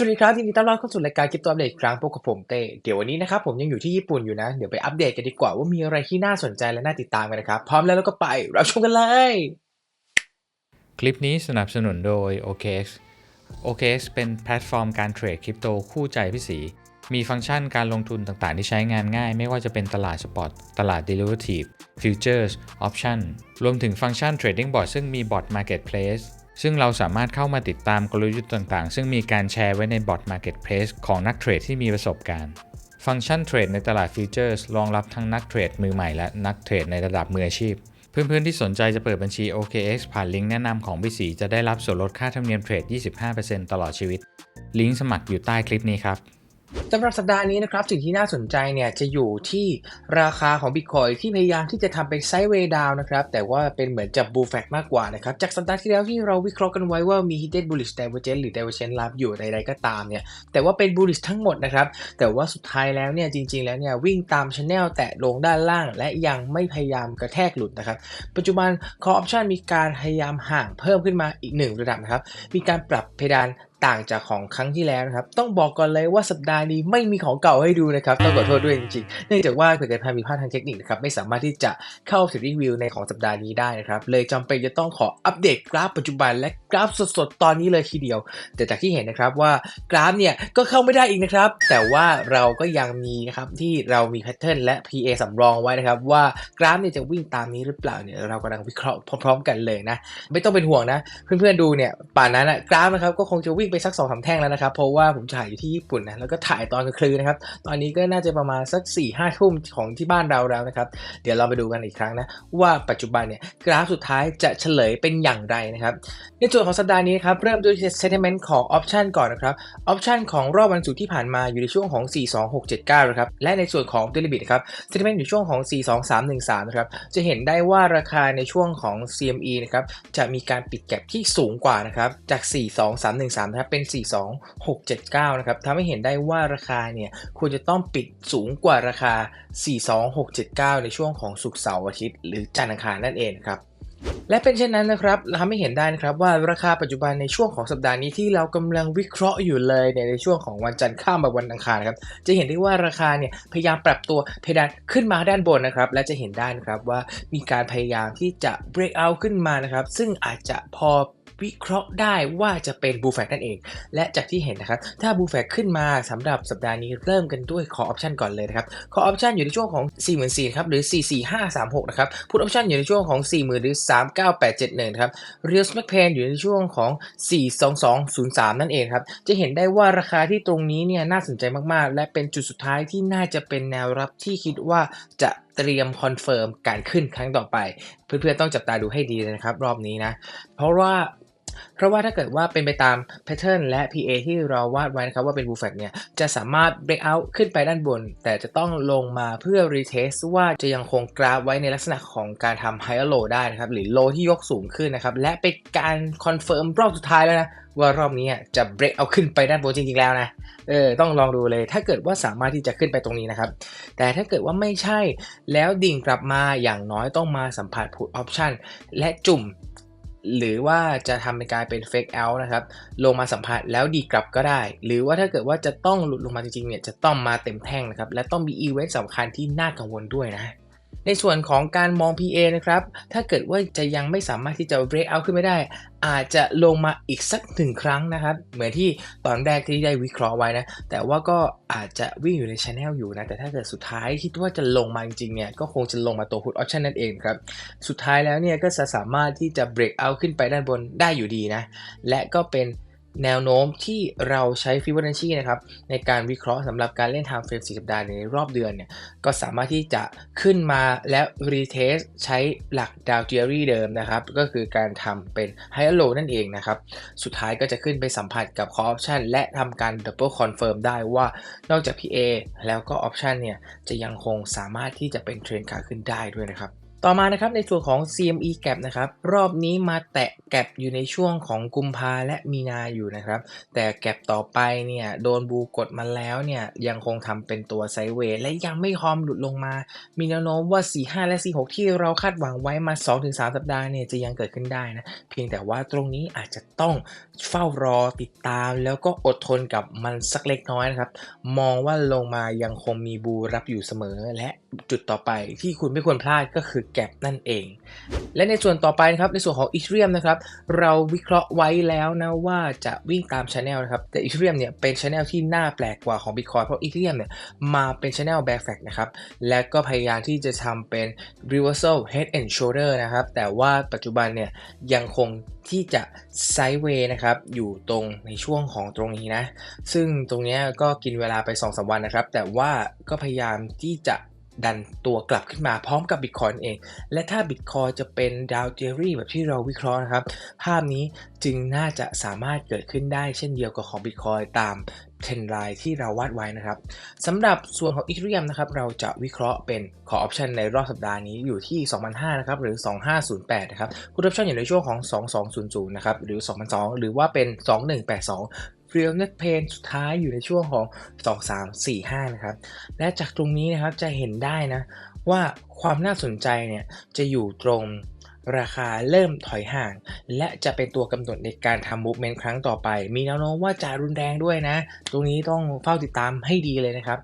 สวัสดีครับยินดีต้อนรับเข้าสู่รายการคลิปตัวอัปเดตครั้งพบกับผมเต้เดี๋ยววันนี้นะครับผมยังอยู่ที่ญี่ปุ่นอยู่นะ เดี๋ยวไปอัปเดตกันดีกว่าว่ามีอะไรที่น่าสนใจและน่าติดตามกันนะครับ พร้อมแล้วเราก็ไปรับชมกันเลย คลิปนี้สนับสนุนโดย OKX OKX เป็นแพลตฟอร์มการเทรดคริปโตคู่ใจพี่สี มีฟังก์ชันการลงทุนต่างๆ ที่ใช้งานง่าย ไม่ว่าจะเป็นตลาดสปอตตลาด Derivative Futures Option รวมถึงฟังก์ชัน Trading Bot ซึ่งมี Bot Marketplace ซึ่งเราสามารถเข้ามาติดตามกลยุทธ์ต่างๆ ซึ่งมีการแชร์ไว้ใน Bot Marketplace ของนักเทรดที่มีประสบการณ์ ฟังก์ชันเทรดในตลาดฟิวเจอร์สรองรับทั้งนักเทรดมือใหม่และนักเทรดในระดับมืออาชีพ เพื่อนๆที่สนใจจะเปิดบัญชี OKX ผ่านลิงก์แนะนำของพี่สีจะได้รับส่วนลดค่าธรรมเนียมเทรด 25%ตลอดชีวิต ลิงก์สมัครอยู่ใต้คลิปนี้ครับ สำหรับสัปดาห์นี้นะครับสิ่งที่น่าสนใจเนี่ยจะอยู่ที่ราคาของ Bitcoin ที่พยายามที่จะทำเป็นไซด์เวย์ดาวนะครับแต่ว่าเป็นเหมือนจับบูแฟกมากกว่านะครับจากสัปดาห์ที่แล้วที่เราวิเคราะห์กันไว้ว่ามี hidden bullish divergence หรือ divergence ลับอยู่ใดๆก็ตามเนี่ยแต่ว่าเป็น bullish ทั้งหมดนะครับแต่ว่าสุดท้ายแล้วเนี่ยจริง ๆแล้วเนี่ยวิ่งตาม channel แตะลงด้านล่าง และยังไม่พยายามกระแทกหลุดนะครับปัจจุบัน call option มีการพยายามห่างเพิ่มขึ้นมาอีกหนึ่งระดับนะครับมีการปรับเพดาน ต่างจากของครั้งที่แล้วนะครับ ต้องบอกก่อนเลยว่าสัปดาห์นี้ไม่มีของเก่าให้ดูนะครับ ต้องขอโทษด้วยจริงๆ เนื่องจากว่าเกิดการผิดพลาดทางเทคนิคนะครับ ไม่สามารถที่จะเข้าถึงรีวิวในของสัปดาห์นี้ได้นะครับ เลยจำเป็นจะต้องขออัปเดตกราฟปัจจุบันและกราฟสดๆ ตอนนี้เลยทีเดียว แต่จากที่เห็นนะครับว่ากราฟเนี่ยก็เข้าไม่ได้อีกนะครับ แต่ว่าเราก็ยังมีนะครับที่เรามีแพทเทิร์นและ PA สำรองไว้นะครับว่ากราฟเนี่ยจะวิ่งตามนี้หรือเปล่าเนี่ยเรากำลังวิเคราะห์พร้อม ๆ กันเลยนะ ไม่ต้องเป็นห่วงนะ เพื่อนๆดูเนี่ยป่านนั้นอะกราฟนะครับก็คงจะวิ่งไปสักสองสาแท่งแล้วนะครับ เพราะว่าผมถ่ายอยู่ที่ญี่ปุ่นนะ แล้วก็ถ่ายตอนกลางคืนนะครับ ตอนนี้ก็น่าจะประมาณสัก4ี่ห้าทุ่มของที่บ้านเราแล้วนะครับ เดี๋ยวเราไปดูกันอีกครั้งนะ ว่าปัจจุบันเนี่ยกราฟสุดท้ายจะเฉลยเป็นอย่างไรนะครับ ในส่วนของสัปดาห์นี้ครับ เริ่มด้วย sentiment ของ option ก่อนนะครับ option ของรอบวันศุกร์ที่ผ่านมาอยู่ในช่วงของ 42679นะครับ และในส่วนของ derivative นะครับ sentiment อยู่ช่วงของ 42313นะครับ จะเห็นได้ว่าราคาในช่วงของ CME นะครับ จะมีการปิดแก็บที่สูงกว่านะครับ จาก 42313นะครับเป็น 42679 นะครับทำให้เห็นได้ว่าราคาเนี่ยควรจะต้องปิดสูงกว่าราคา 42679 ในช่วงของศุกเสาร์อาทิตย์หรือจันทร์อังคารนั่นเองครับและเป็นเช่นนั้นนะครับเราทำให้เห็นได้นะครับว่าราคาปัจจุบันในช่วงของสัปดาห์นี้ที่เรากำลังวิเคราะห์อยู่เลยในในช่วงของวันจันทร์ข้ามมาวันอังคารครับจะเห็นได้ว่าราคาเนี่ยพยายามปรับตัวเพดานขึ้นมาด้านบนนะครับและจะเห็นได้นะครับว่ามีการพยายามที่จะ break out ขึ้นมานะครับซึ่งอาจจะพอ วิเคราะห์ได้ว่าจะเป็นบูแฟกนั่นเอง และจากที่เห็นนะครับ ถ้าบูแฟกขึ้นมาสำหรับสัปดาห์นี้เริ่มกันด้วยคอออปชันก่อนเลยนะครับคอออปชันอยู่ในช่วงของ 4 4 0 0 0ครับหรือ 44536นะครับพุทออปชันอยู่ในช่วงของ40,000หรือ 39871นะครับเรียลสแมกเพนอยู่ในช่วงของ 42203 นั่นเองครับจะเห็นได้ว่าราคาที่ตรงนี้เนี่ยน่าสนใจมากๆ และเป็นจุดสุดท้ายที่น่าจะเป็นแนวรับที่คิดว่าจะเตรียมคอนเฟิร์มการขึ้นครั้งต่อไป เพื่อนๆต้องจับตาดูให้ดีเลยนะครับ รอบนี้นะ เพราะว่า เพราะว่าถ้าเกิดว่าเป็นไปตามแพทเทิร์นและ PA ที่เราวาดไว้นะครับว่าเป็น b u l l f a c เนี่ยจะสามารถ break out ขึ้นไปด้านบน แต่จะต้องลงมาเพื่อ retest ว่าจะยังคงกราฟไว้ในลักษณะของการทำ higher low ได้นะครับ หรือ low ที่ยกสูงขึ้นนะครับ และเป็นการคอนเฟิร์มรอบสุดท้ายแล้วนะว่ารอบนี้จะ break out ขึ้นไปด้านบนจริงๆแล้วนะ เออ ต้องลองดูเลย ถ้าเกิดว่าสามารถที่จะขึ้นไปตรงนี้นะครับ แต่ถ้าเกิดว่าไม่ใช่ แล้วดิ่งกลับมาอย่างน้อยต้องมาสัมผัส put option และจุ่ม หรือว่าจะทำเป็นกลายเป็น fake out นะครับ ลงมาสัมผัสแล้วดีกลับก็ได้ หรือว่าถ้าเกิดว่าจะต้องหลุดลงมาจริงๆเนี่ยจะต้องมาเต็มแท่งนะครับ และต้องมีอีเวนต์สำคัญที่น่ากังวลด้วยนะ ในส่วนของการมอง PA นะครับ ถ้าเกิดว่าจะยังไม่สามารถที่จะ break out ขึ้นไม่ได้ อาจจะลงมาอีกสักหนึ่งครั้งนะครับ เหมือนที่ตอนแรกที่ได้วิเคราะห์ไว้นะ แต่ว่าก็อาจจะวิ่งอยู่ใน channel อยู่นะ แต่ถ้าเกิดสุดท้ายคิดว่าจะลงมาจริงๆเนี่ย ก็คงจะลงมาตัว put option นั่นเองครับ สุดท้ายแล้วเนี่ยก็จะสามารถที่จะ break out ขึ้นไปด้านบนได้อยู่ดีนะ และก็เป็น แนวโน้มที่เราใช้ Fibonacci นะครับในการวิเคราะห์สำหรับการเล่น time frame 4สัปดาห์ในรอบเดือนเนี่ยก็สามารถที่จะขึ้นมาแล้ว retest ใช้หลัก Dow Theory เดิมนะครับ ก็คือการทำเป็น higher low นั่นเองนะครับ สุดท้ายก็จะขึ้นไปสัมผัสกับ call option และทำการ double confirm ได้ว่านอกจาก PA แล้วก็ option เนี่ยจะยังคงสามารถที่จะเป็นเทรนขาขึ้นได้ด้วยนะครับ ต่อมานะครับในส่วนของ CME Gap นะครับรอบนี้มาแตะแกปอยู่ในช่วงของกุมภาและมีนาอยู่นะครับ แต่แกปต่อไปเนี่ยโดนบูกดมาแล้วเนี่ยยังคงทำเป็นตัวไซเวย์และยังไม่พร้อมหลุดลงมา มีแนวโน้มว่า 45 และ 46 ที่เราคาดหวังไว้มา 2-3 สัปดาห์เนี่ยจะยังเกิดขึ้นได้นะ เพียงแต่ว่าตรงนี้อาจจะต้องเฝ้ารอติดตาม แล้วก็อดทนกับมันสักเล็กน้อยนะครับมองว่าลงมายังคงมีบูรับอยู่เสมอ และจุดต่อไปที่คุณไม่ควรพลาดก็คือแกปนั่นเอง และในส่วนต่อไปนะครับในส่วนของอีเทเรียมนะครับเราวิเคราะห์ไว้แล้วนะว่าจะวิ่งตามช anel นะครับแต่อีเทเรียมเนี่ยเป็นช anel ที่น่าแปลกกว่าของ Bitcoin เพราะอีเทเรียมเนี่ยมาเป็นช anel bear flag นะครับและก็พยายามที่จะทำเป็น reversal head and shoulder นะครับแต่ว่าปัจจุบันเนี่ยยังคงที่จะ sideways นะครับอยู่ตรงในช่วงของตรงนี้นะ ซึ่งตรงนี้ก็กินเวลาไป2-3วันนะครับ แต่ว่าก็พยายามที่จะ ดันตัวกลับขึ้นมาพร้อมกับ Bitcoin เอง และถ้า Bitcoin จะเป็นดาวเจอรี่แบบที่เราวิเคราะห์นะครับ ภาพนี้จึงน่าจะสามารถเกิดขึ้นได้เช่นเดียวกับของ Bitcoin ตามเทรนไลน์ที่เราวาดไว้นะครับสำหรับส่วนของ Ethereum นะครับเราจะวิเคราะห์เป็นขอออปชันในรอบสัปดาห์นี้อยู่ที่ 2,500นะครับหรือ 2,508 นะครับพุทออปชันอยู่ในช่วงของ 2,200 นะครับหรือ 2,200 หรือว่าเป็น 2,182 Real Net Pain สุดท้ายอยู่ในช่วงของ 2,345 นะครับ และจากตรงนี้นะครับจะเห็นได้นะว่าความน่าสนใจเนี่ยจะอยู่ตรง ราคาเริ่มถอยห่าง และจะเป็นตัวกำหนดในการทำ movement ครั้งต่อไป มีแนวโน้มว่าจะรุนแรงด้วยนะ ตรงนี้ต้องเฝ้าติดตามให้ดีเลยนะครับ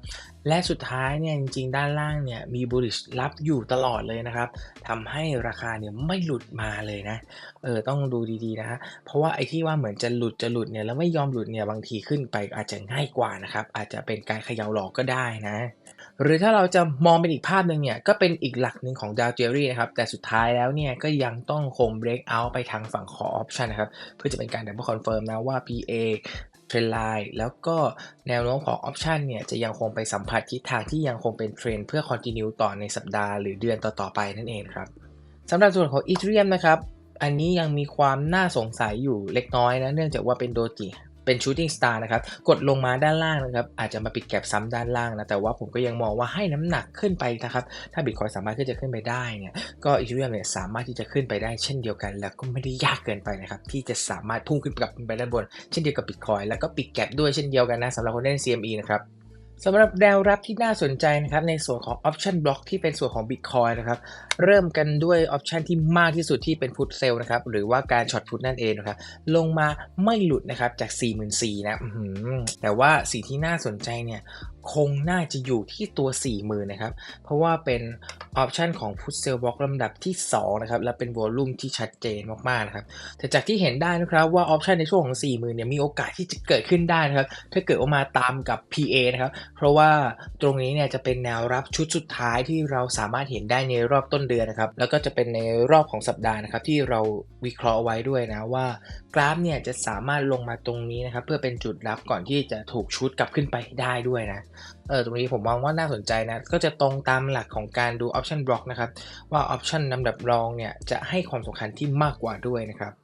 และสุดท้ายเนี่ยจริงๆ ด้านล่างเนี่ยมี bullish รับอยู่ตลอดเลยนะครับทำให้ราคาเนี่ยไม่หลุดมาเลยนะเออต้องดูดีๆนะฮะเพราะว่าไอ้ที่ว่าเหมือนจะหลุดจะหลุดเนี่ยแล้วไม่ยอมหลุดเนี่ยบางทีขึ้นไปอาจจะง่ายกว่านะครับอาจจะเป็นการเขย่าหลอกก็ได้นะ หรือถ้าเราจะมองเป็นอีกภาพหนึ่งเนี่ย ก็เป็นอีกหลักหนึ่งของดาวเจอรี่นะครับ แต่สุดท้ายแล้วเนี่ย ก็ยังต้องคง break out ไปทางฝั่งขอ option นนะครับ เพื่อจะเป็นการ double confirm นะว่า PA เทรนไลน์แล้วก็แนวโน้มของ option เนี่ย จะยังคงไปสัมผัสทิศทางที่ยังคงเป็นเทรนเพื่อ continue ต่อในสัปดาห์หรือเดือนต่อๆไปนั่นเองครับสำหรับส่วนของ Ethereum นะครับอันนี้ยังมีความน่าสงสัยอยู่เล็กน้อยนะ เนื่องจากว่าเป็นโดจิ เป็น shooting star นะครับ กดลงมาด้านล่างนะครับ อาจจะมาปิดแก็บซ้ำด้านล่างนะ แต่ว่าผมก็ยังมองว่าให้น้ำหนักขึ้นไปนะครับ ถ้าบิตคอยสามารถที่จะขึ้นไปได้เนี่ย ก็อีเทเรียมเนี่ยสามารถที่จะขึ้นไปได้เช่นเดียวกัน แล้วก็ไม่ได้ยากเกินไปนะครับ ที่จะสามารถพุ่งขึ้นกลับไปด้านบน เช่นเดียวกับบิตคอยแล้วก็ปิดแก็บด้วยเช่นเดียวกันนะสำหรับคนเล่น CME นะครับ สำหรับแนวรับที่น่าสนใจนะครับในส่วนของ Option Block ที่เป็นส่วนของ Bitcoin นะครับเริ่มกันด้วยออปชันที่มากที่สุดที่เป็นฟุตเซลนะครับหรือว่าการช็อตพุทนั่นเองนะครับลงมาไม่หลุดนะครับจาก 44,000นะแต่ว่าสิ่งที่น่าสนใจเนี่ย คงน่าจะอยู่ที่ตัว 40,000นะครับ เพราะว่าเป็นออปชันของ Put Sell Block ลำดับที่ 2 นะครับ และเป็นวอลลุ่มที่ชัดเจนมากๆนะครับ แต่จากที่เห็นได้นะครับว่าออปชันในช่วงของ 40,000เนี่ยมีโอกาสที่จะเกิดขึ้นได้นะครับ ถ้าเกิดว่ามาตามกับ PA นะครับ เพราะว่าตรงนี้เนี่ยจะเป็นแนวรับชุดสุดท้ายที่เราสามารถเห็นได้ในรอบต้นเดือนนะครับ แล้วก็จะเป็นในรอบของสัปดาห์นะครับที่เราวิเคราะห์ไว้ด้วยนะว่ากราฟเนี่ยจะสามารถลงมาตรงนี้นะครับเพื่อเป็นจุดรับก่อนที่จะถูกชุดกลับขึ้นไปได้ด้วยนะเออตรงนี้ผมมองว่าน่าสนใจนะ ก็จะตรงตามหลักของการดู option block นะครับ ว่า option ลำดับรองเนี่ยจะให้ความสำคัญที่มากกว่าด้วยนะครับ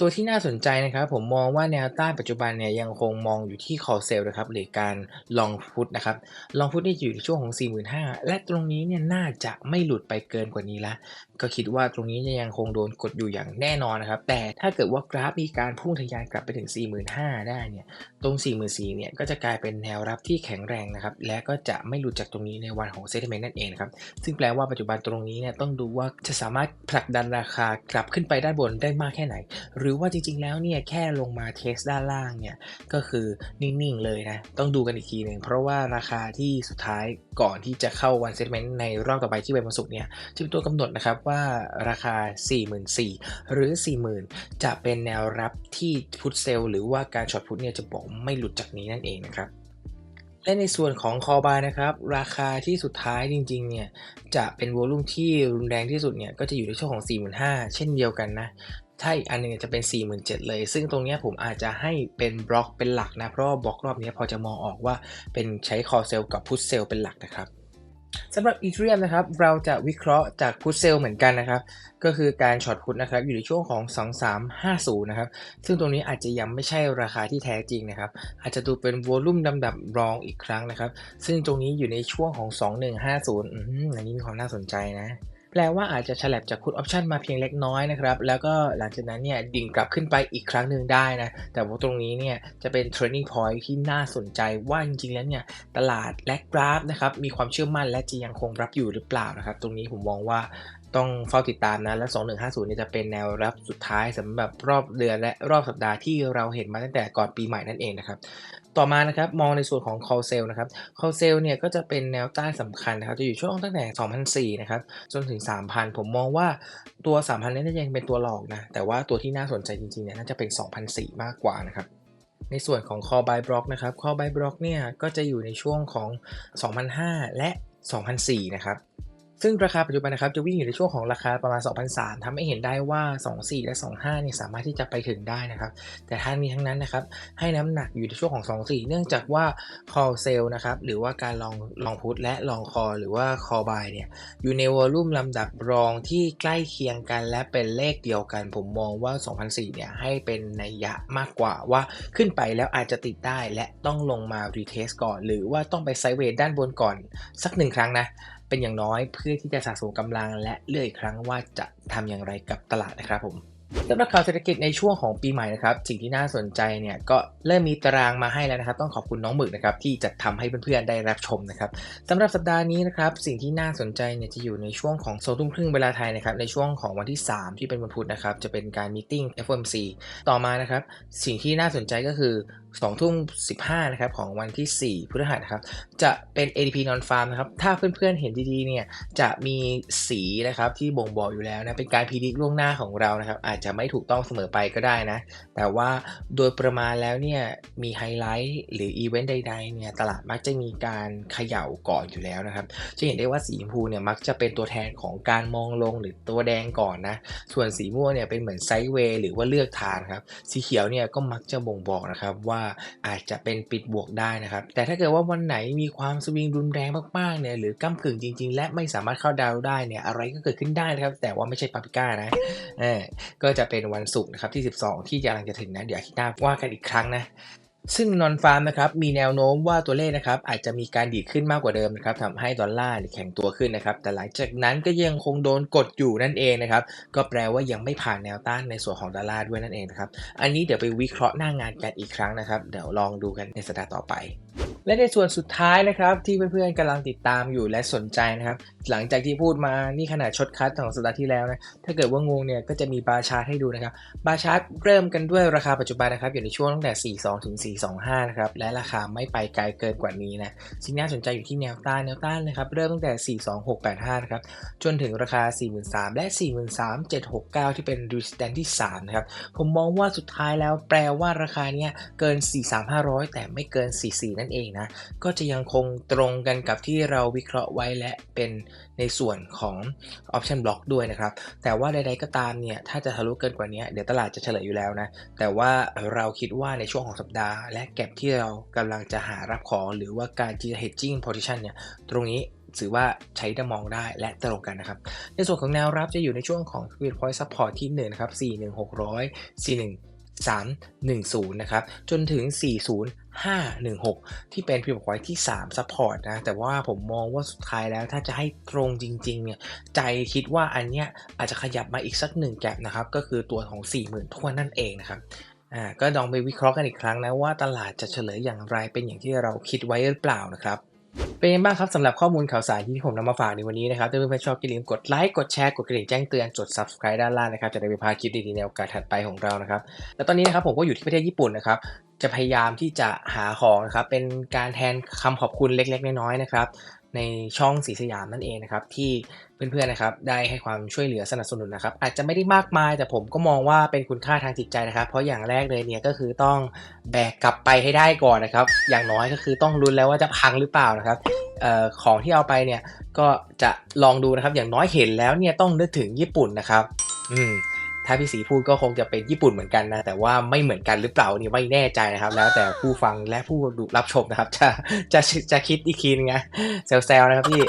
ตัวที่น่าสนใจนะครับ ผมมองว่าแนวต้านปัจจุบันเนี่ยยังคงมองอยู่ที่ call sell นะครับหรือการ long put นะครับ long put นี่อยู่ในช่วงของ 45,000 และตรงนี้เนี่ยน่าจะไม่หลุดไปเกินกว่านี้ละ ก็คิดว่าตรงนี้จะยังคงโดนกดอยู่อย่างแน่นอนนะครับ แต่ถ้าเกิดว่ากราฟมีการพุ่งทะยานกลับไปถึง 45,000 ได้เนี่ย ตรง 44,000 เนี่ย ก็จะกลายเป็นแนวรับที่แข็งแรงนะครับ และก็จะไม่หลุดจากตรงนี้ในวันของ sentiment นั่นเองนะครับ ซึ่งแปลว่าปัจจุบันตรงนี้เนี่ยต้องดูว่าจะสามารถผลักดันราคากลับขึ้นไปด้านบนได้มากแค่ไหน หรือว่าจริงๆ แล้วเนี่ยแค่ลงมาเทสด้านล่างเนี่ยก็คือนิ่งๆ เลยนะ ต้องดูกันอีกทีหนึ่งเพราะว่าราคาที่สุดท้ายก่อนที่จะเข้าวันเซ t เมนต์ในรอบต่อไปที่เป็นวันศุกร์เนี่ยจะเป็นตัวกำหนดนะครับว่าราคา 44,000 หรือ 40,000 จะเป็นแนวรับที่พุทเซลหรือว่าการช็อตพุทเนี่ยจะบอกไม่หลุดจากนี้นั่นเองนะครับและในส่วนของคอบายนะครับ ราคาที่สุดท้ายจริงๆเนี่ยจะเป็นวอลุ่มที่รุนแรงที่สุดเนี่ยก็จะอยู่ในช่วงของ 45,000 เช่นเดียวกันนะถ้าอีกอันหนึงจะเป็น 47,000 เลย ซึ่งตรงนี้ผมอาจจะให้เป็นบล็อกเป็นหลักนะ เพราะว่าบล็อกรอบนี้พอจะมองออกว่าเป็นใช้คอเซลกับพุทเซลเป็นหลักนะครับ สำหรับอีเทรียมนะครับเราจะวิเคราะห์จากพุทเซลเหมือนกันนะครับ ก็คือการช็อตพุทนะครับอยู่ในช่วงของ 2350 นะครับ ซึ่งตรงนี้อาจจะยังไม่ใช่ราคาที่แท้จริงนะครับ อาจจะดูเป็นวอลุ่มลำดับรองอีกครั้งนะครับ ซึ่งตรงนี้อยู่ในช่วงของ 2150 อืมอันนี้มีความน่าสนใจนะ แปลว่าอาจจะฉลับจากพุทออปชันมาเพียงเล็กน้อยนะครับ แล้วก็หลังจากนั้นเนี่ยดิ่งกลับขึ้นไปอีกครั้งหนึ่งได้นะ แต่ว่าตรงนี้เนี่ยจะเป็น training point ที่น่าสนใจว่าจริงๆแล้วเนี่ยตลาดและกราฟนะครับมีความเชื่อมั่นและจะยังคงรับอยู่หรือเปล่านะครับ ตรงนี้ผมมองว่า ต้องเฝ้าติดตามนะ และ 2150เนี่ยจะเป็นแนวรับสุดท้ายสำหรับรอบเดือนและรอบสัปดาห์ที่เราเห็นมาตั้งแต่ก่อนปีใหม่นั่นเองนะครับ ต่อมานะครับมองในส่วนของ call sale นะครับ call sale เนี่ยก็จะเป็นแนวต้านสำคัญนะครับ จะอยู่ช่วงตั้งแต่2004นะครับจนถึง 3,000 ผมมองว่าตัว 3,000นี่น่าจะยังเป็นตัวหลอกนะ แต่ว่าตัวที่น่าสนใจจริงๆเนี่ยน่าจะเป็น 2,004 มากกว่านะครับในส่วนของ call buy block นะครับ call buy block เนี่ยก็จะอยู่ในช่วงของ 2,005 และ 2,004 นะครับ ซึ่งราคาปัจจุบันนะครับจะวิ่งอยู่ในช่วงของราคาประมาณ 2,003ทำให้เห็นได้ว่า 24 และ 25เนี่ยสามารถที่จะไปถึงได้นะครับ แต่ทั้งนี้ทั้งนั้นนะครับให้น้ำหนักอยู่ในช่วงของ 24 เนื่องจากว่า call sell นะครับหรือว่าการลองลองพุทและลอง call หรือว่า call buy เนี่ยอยู่ในวอลลุ่มลำดับรองที่ใกล้เคียงกันและเป็นเลขเดียวกัน ผมมองว่า 2004เนี่ยให้เป็นนัยยะมากกว่าว่าขึ้นไปแล้วอาจจะติดได้และต้องลงมา retest ก่อน หรือว่าต้องไปไซด์เวย์ด้านบนก่อนสักหนึ่งครั้งนะ เป็นอย่างน้อยเพื่อที่จะสะสมกำลังและเลือกอีกครั้งว่าจะทำอย่างไรกับตลาดนะครับผม สำหรับข่าวเศรษฐกิจในช่วงของปีใหม่นะครับสิ่งที่น่าสนใจเนี่ยก็เริ่มมีตารางมาให้แล้วนะครับ ต้องขอบคุณน้องหมึกนะครับที่จัดทำให้เพื่อนๆได้รับชมนะครับสำหรับสัปดาห์นี้นะครับสิ่งที่น่าสนใจเนี่ยจะอยู่ในช่วงของโซทุ่มครึ่งเวลาไทยนะครับในช่วงของวันที่ 3 ที่เป็นวันพุธนะครับจะเป็นการมีติ้ง FOMC ต่อมานะครับสิ่งที่น่าสนใจก็คือ2ทุ่ม15นะครับของวันที่ 4พฤหัสนะครับจะเป็น ADP non farm นะครับถ้าเพื่อนๆเห็นดีๆเนี่ยจะมีสีนะครับที่บ่งบอกอยู่แล้วนะเป็นการพิจิตล่วงหน้าของเรานะครับอาจจะไม่ถูกต้องเสมอไปก็ได้นะ แต่ว่าโดยประมาณแล้วเนี่ยมีไฮไลท์หรืออีเวนต์ใดๆเนี่ยตลาดมักจะมีการเขย่าก่อนอยู่แล้วนะครับ จะเห็นได้ว่าสีชมพูเนี่ยมักจะเป็นตัวแทนของการมองลงหรือตัวแดงก่อนนะ ส่วนสีม่วงเนี่ยเป็นเหมือนไซด์เวย์หรือว่าเลือกทางครับ สีเขียวเนี่ยก็มักจะบ่งบอกนะครับว่าอาจจะเป็นปิดบวกได้นะครับ แต่ถ้าเกิดว่าวันไหนมีความสวิงรุนแรงมากๆเนี่ยหรือก้ากึ่งจริง ๆ และไม่สามารถเข้าดาวได้เนี่ยอะไรก็เกิดขึ้นได้นะครับ แต่ว่าไม่ใช่ปาปิก้านะเออก็็จะเป็นวันศุกร์นะครับที่ 12 ที่กำลังจะถึงนะ เดี๋ยวอาทิตย์หน้าว่ากันอีกครั้งนะ ซึ่งนอนฟาร์มนะครับมีแนวโน้มว่าตัวเลขนะครับอาจจะมีการดีขึ้นมากกว่าเดิมนะครับทำให้ดอลลาร์แข็งตัวขึ้นนะครับ แต่หลังจากนั้นก็ยังคงโดนกดอยู่นั่นเองนะครับ ก็แปลว่ายังไม่ผ่านแนวต้านในส่วนของดอลลาร์ด้วยนั่นเองนะครับ อันนี้เดี๋ยวไปวิเคราะห์หน้างานกันอีกครั้งนะครับ เดี๋ยวลองดูกันในสัปดาห์ต่อไป และในส่วนสุดท้ายนะครับที่เพื่อนๆกำลังติดตามอยู่และสนใจนะครับ หลังจากที่พูดมานี่ขนาดชดคัดของสัปดาห์ที่แล้วนะถ้าเกิดว่างงเนี่ยก็จะมีบาร์ชาร์ตให้ดูนะครับบาร์ชาร์ตเริ่มกันด้วยราคาปัจจุบันนะครับอยู่ในช่วงตั้งแต่ 42 ถึง 425 นะครับและราคาไม่ไปไกลเกินกว่านี้นะสิ่งน่าสนใจอยู่ที่แนวต้านแนวต้านนะครับเริ่มตั้งแต่ 42685 นะครับจนถึงราคา 43,000และ 43,769 ที่เป็น resistance ที่3นะครับผมมองว่าสุดท้ายแล้วแปลว่าราคาเนี้ยเกิน 43,500 แต่ไม่เกิน 44 นั่นเองนะก็จะยังคงตรงกันกับที่เราวิเคราะห์ไว้และเป็นในส่วนของ option block ด้วยนะครับ แต่ว่าใดๆก็ตามเนี่ย ถ้าจะทะลุเกินกว่านี้ เดี๋ยวตลาดจะเฉลยอยู่แล้วนะ แต่ว่าเราคิดว่าในช่วงของสัปดาห์ และแก็บที่เรากำลังจะหารับของ หรือว่าการที่จะ hedging position เนี่ย ตรงนี้ถือว่าใช้ได้มองได้และตรงกันนะครับ ในส่วนของแนวรับจะอยู่ในช่วงของ Sweet Point Support ที่1นะครับ41600 41 310 นะครับ จนถึง 516 ที่เป็นพิมพ์ไว้ที่3 Support นะ แต่ว่าผมมองว่าสุดท้ายแล้วถ้าจะให้ตรงจริงๆเนี่ยใจคิดว่าอันเนี้ยอาจจะขยับมาอีกสักหนึ่งแกลบนะครับ ก็คือตัวของ 40,000ทั่วนนั่นเองนะครับอ่าก็ลองไปวิเคราะห์กันอีกครั้งนะว่าตลาดจะเฉลยอย่างไรเป็นอย่างที่เราคิดไว้หรือเปล่านะครับ เป็นยังบ้างครับสำหรับข้อมูลข่าวสารที่ผมนำมาฝากในวันนี้นะครับถ้าเพื่อนๆชอบอย่าลืมกดไลค์กดแชร์กดกระดิ่งแจ้งเตือนจด subscribe ด้านล่างนะครับจะได้ไม่พลาดคลิปดีๆในโอกาสถัดไปของเรานะครับแล้วตอนนี้นะครับผมก็อยู่ที่ประเทศญี่ปุ่นนะครับจะพยายามที่จะหาของนะครับเป็นการแทนคำขอบคุณเล็ก ๆ น้อยๆนะครับ ในช่องสีสยามนั่นเองนะครับที่เพื่อนๆนะครับได้ให้ความช่วยเหลือสนับสนุนนะครับอาจจะไม่ได้มากมายแต่ผมก็มองว่าเป็นคุณค่าทางจิตใจนะครับ เพราะอย่างแรกเลยเนี่ยก็คือต้องแบกกลับไปให้ได้ก่อนนะครับ อย่างน้อยก็คือต้องรุ้นแล้วว่าจะพังหรือเปล่านะครับออของที่เอาไปเนี่ยก็จะลองดูนะครับอย่างน้อยเห็นแล้วเนี่ยต้องนึกถึงญี่ปุ่นนะครับ อืม ถ้าพี่สีพูดก็คงจะเป็นญี่ปุ่นเหมือนกันนะ แต่ว่าไม่เหมือนกันหรือเปล่านี่ไม่แน่ใจนะครับ แล้วแต่ผู้ฟังและผู้ดูรับชมนะครับ จะจะจะคิดอีกทีนึงนะเซลๆนะครับพี่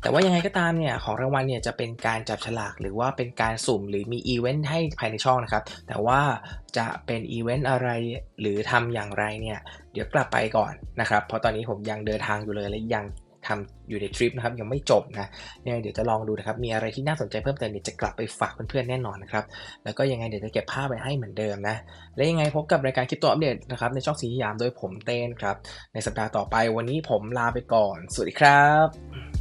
แต่ว่ายังไงก็ตามเนี่ยของรางวัลเนี่ยจะเป็นการจับฉลากหรือว่าเป็นการสุ่มหรือมีอีเวนต์ให้ภายในช่องนะครับ แต่ว่าจะเป็นอีเวนต์อะไรหรือทำอย่างไรเนี่ยเดี๋ยวกลับไปก่อนนะครับ เพราะตอนนี้ผมยังเดินทางอยู่เลยและยัง ทำอยู่ในทริปนะครับยังไม่จบนะยังไงเดี๋ยวจะลองดูนะครับมีอะไรที่น่าสนใจเพิ่มเติมเดี๋ยวจะกลับไปฝากเพื่อนๆแน่นอนนะครับแล้วก็ยังไงเดี๋ยวจะเก็บภาพไปให้เหมือนเดิมนะและยังไงพบกับรายการคลิปตัวอัปเดตนะครับในช่องสีสยามโดยผมเต้นครับในสัปดาห์ต่อไปวันนี้ผมลาไปก่อน สวัสดีครับ